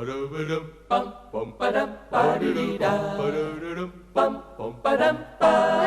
Bum bum ba dum ba dee dee da. Bum bum ba dum ba.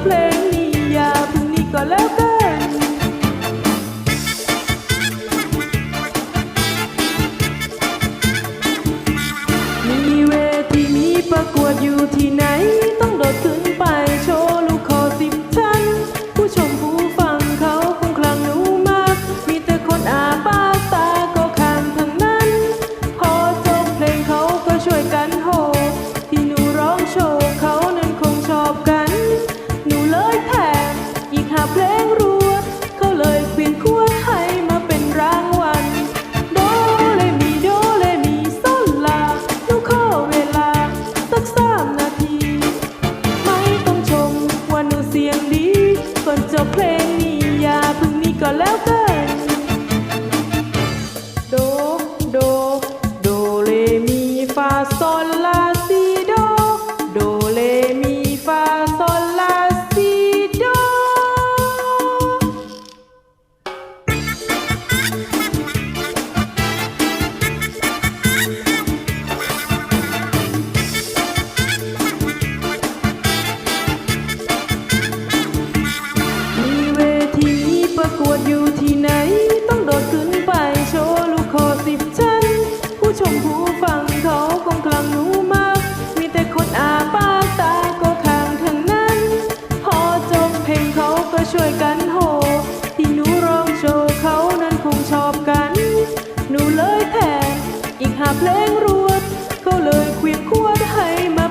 เพลงนี้อยาพรุ่งนี้ก็แล้วกัน งรู้ แพงอีกหาเพลงรวดก็เลยควีบควดให้มา